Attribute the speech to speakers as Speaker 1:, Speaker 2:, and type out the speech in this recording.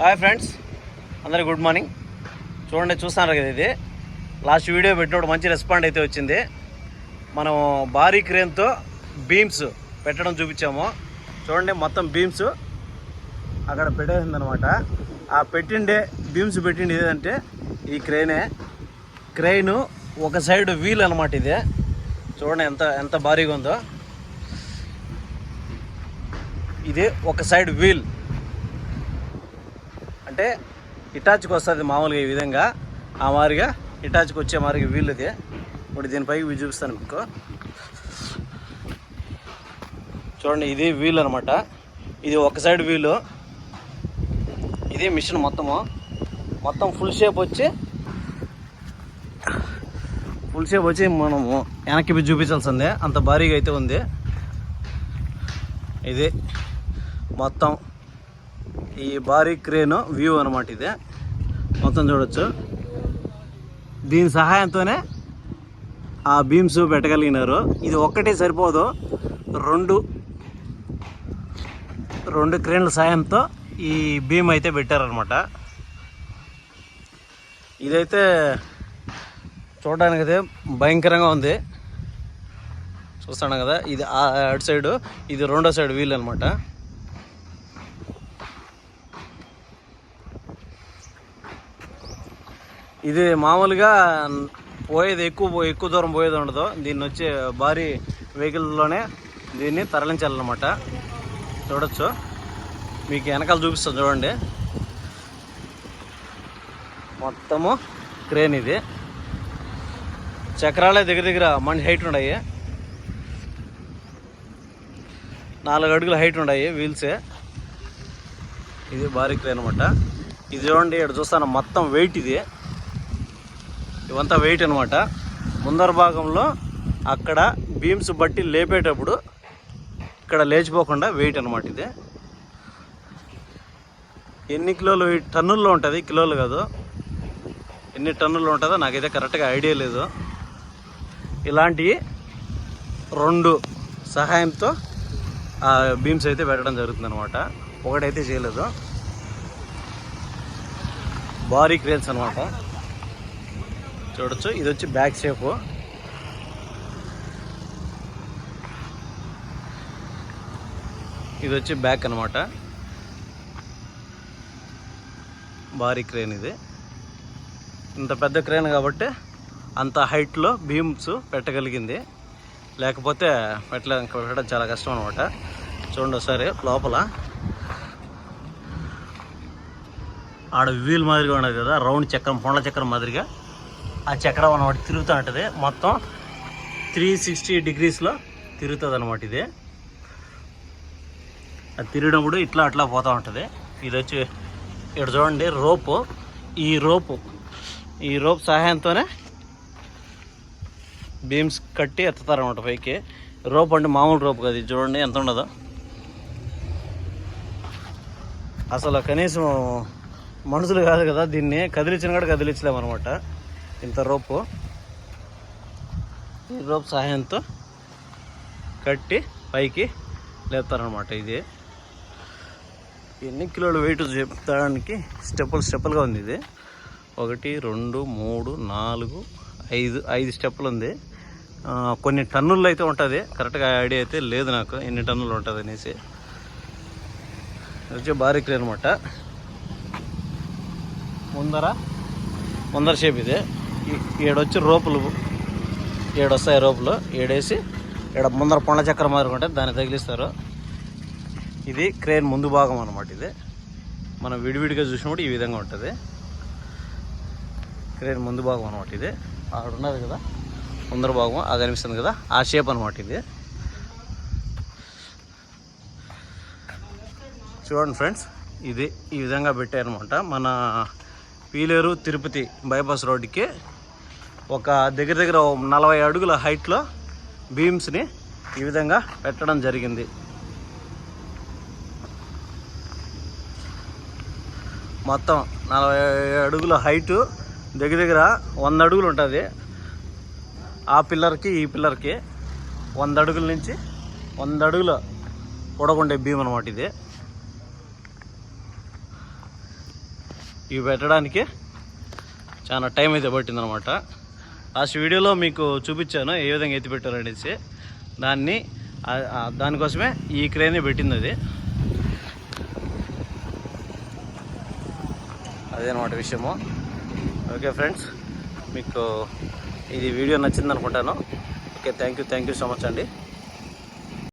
Speaker 1: Hi friends అందరికి good morning చూడండి చూస్తున్నారు కదా ఇది. లాస్ట్ వీడియో పెట్టినప్పుడు మంచి రెస్పాండ్ అయితే వచ్చింది. మనం భారీ క్రేన్తో బీమ్స్ పెట్టడం చూపించాము. చూడండి మొత్తం బీమ్స్ అక్కడ పెట్టేసిందనమాట. ఆ పెట్టిండే బీమ్స్ పెట్టిండి ఏదంటే ఈ క్రేనే క్రెయిన్ ఒక సైడ్ వీల్ అనమాట ఇది. చూడండి ఎంత ఎంత భారీగా ఉందో. ఇది ఒక సైడ్ వీల్ అంటే ఇటాచ్కి వస్తుంది మామూలుగా ఈ విధంగా. ఆ మాదిరిగా ఇటాచ్కి వచ్చే మాదిరిగా వీల్ ఇది ఇప్పుడు దీనిపైకి ఇవి చూపిస్తాను మీకు. చూడండి ఇది వీల్ అనమాట ఇది ఒక సైడ్ వీలు. ఇది మిషన్ మొత్తము. మొత్తం ఫుల్ షేప్ వచ్చి ఫుల్ షేప్ వచ్చి మనము వెనక్కి చూపించాల్సిందే. అంత భారీగా అయితే ఉంది. ఇది మొత్తం ఈ భారీ క్రేన్ వ్యూ అనమాట ఇది. మొత్తం చూడొచ్చు. దీని సహాయంతోనే ఆ బీమ్స్ పెట్టగలిగినారు. ఇది ఒక్కటే సరిపోదు. రెండు రెండు క్రేన్ల సాయంతో ఈ బీమ్ అయితే పెట్టారనమాట ఇదైతే చూడడానికి అయితే భయంకరంగా ఉంది. చూస్తాను కదా ఇది ఆ అటు సైడు ఇది రెండో సైడ్ వీల్ అనమాట ఇది మామూలుగా పోయేది ఎక్కువ ఎక్కువ దూరం పోయేది ఉండదు. దీన్ని వచ్చే భారీ వెహికల్లోనే దీన్ని తరలించాలన్నమాట. చూడొచ్చు. మీకు వెనకాల చూపిస్తాను చూడండి. మొత్తము క్రేన్ ఇది. చక్రాలే దగ్గర దగ్గర మంచి హైట్ ఉన్నాయి నాలుగు అడుగుల హైట్ ఉన్నాయి వీల్సే ఇది భారీ క్రేన్ అనమాట ఇది చూడండి ఇక్కడ చూస్తాను మొత్తం వెయిట్ ఇది. ఇవంతా వెయిట్ అనమాట ముందర భాగంలో అక్కడ బీమ్స్ బట్టి లేపేటప్పుడు ఇక్కడ లేచిపోకుండా వెయిట్ అనమాట ఇది. ఎన్ని కిలోలు టన్నుల్లో ఉంటుంది కిలోలు కాదు. ఎన్ని టన్నుల్లో ఉంటుందో నాకైతే కరెక్ట్గా ఐడియా లేదు. ఇలాంటివి రెండు సహాయంతో ఆ బీమ్స్ అయితే పెట్టడం జరుగుతుంది అనమాట ఒకటైతే చేయలేదు. భారీ క్రేన్స్ అనమాట చూడొచ్చు. ఇది వచ్చి బ్యాక్ షేప్. ఇది వచ్చి బ్యాక్ అనమాట భారీ క్రేన్ ఇది. ఇంత పెద్ద క్రేన్ కాబట్టి అంత హైట్లో బీమ్స్ పెట్టగలిగింది. లేకపోతే పెట్టలే పెట్టడం చాలా కష్టం అనమాట చూడండి ఒకసారి లోపల. ఆడ వీల్ మాదిరిగా ఉండదు కదా రౌండ్ చక్రం పొండ్ల చక్రం మాదిరిగా. ఆ చక్రం అనమాట తిరుగుతూ ఉంటుంది. మొత్తం త్రీ సిక్స్టీ డిగ్రీస్లో తిరుగుతుంది అనమాట ఇది. అది తిరిగినప్పుడు ఇట్లా అట్లా పోతూ ఉంటుంది. ఇది వచ్చి ఇక్కడ చూడండి రోపు. ఈ రోపు. ఈ రోప్ సహాయంతోనే బీమ్స్ కట్టి ఎత్తుతారనమాట పైకి. రోప్ అంటే మామూలు రోప్ కదా ఇది చూడండి ఎంత ఉండదో. అసలు కనీసం మనుషులు కాదు కదా దీన్ని. కదిలించిన కూడా కదిలించలేమన్నమాట. ఇంత రోపు. ఈ రోప్ సహాయంతో కట్టి పైకి లేపుతారనమాట ఇది. ఎన్ని కిలోలు వెయిట్ చెప్తానికి స్టెప్పులు స్టెప్పులుగా ఉంది ఇది. ఒకటి రెండు మూడు నాలుగు ఐదు ఐదు స్టెప్పులు ఉంది. కొన్ని టన్నుల్లో అయితే ఉంటుంది. కరెక్ట్గా ఐడియా అయితే లేదు నాకు ఎన్ని టన్నులు ఉంటుంది అనేసి. వచ్చే వచ్చి భారీ క్లియర్ అనమాట ముందర ముందర షేప్ ఇది. ఏడొచ్చి ఈడొచ్చి రోపులు. ఏడొస్తాయి రోపులు. ఏడేసి ఇక్కడ ముందర పొండ చక్రం మాదిరి ఉంటే దాన్ని తగిలిస్తారు. ఇది క్రేన్ ముందు భాగం అనమాట ఇది. మనం విడివిడిగా చూసినప్పుడు ఈ విధంగా ఉంటుంది. క్రేన్ ముందు భాగం అనమాట ఇది. అక్కడ ఉన్నది కదా? ముందర భాగం. అది కనిపిస్తుంది కదా? ఆ షేప్ అనమాట ఇది. చూడండి ఫ్రెండ్స్ ఇది ఈ విధంగా పెట్టారనమాట మన పీలేరు తిరుపతి బైపాస్ రోడ్డుకి ఒక దగ్గర దగ్గర నలభై అడుగుల హైట్లో బీమ్స్ని ఈ విధంగా పెట్టడం జరిగింది. మొత్తం నలభై అడుగుల హైటు దగ్గర దగ్గర వంద అడుగులు ఉంటుంది. ఆ పిల్లర్కి ఈ పిల్లర్కి వంద అడుగుల నుంచి వంద అడుగుల పొడగుండే భీమ్ అనమాట ఇది. ఇవి పెట్టడానికి చాలా టైం అయితే పట్టిందనమాట లాస్ట్ వీడియోలో మీకు చూపించాను ఏ విధంగా ఎత్తి పెట్టాలనేసి. దాన్ని దానికోసమే ఈ క్రేన్ పెట్టింది అది. అదేనమాట విషయము. ఓకే ఫ్రెండ్స్ మీకు ఇది వీడియో నచ్చింది అనుకుంటాను okay thank you thank you so much అండి.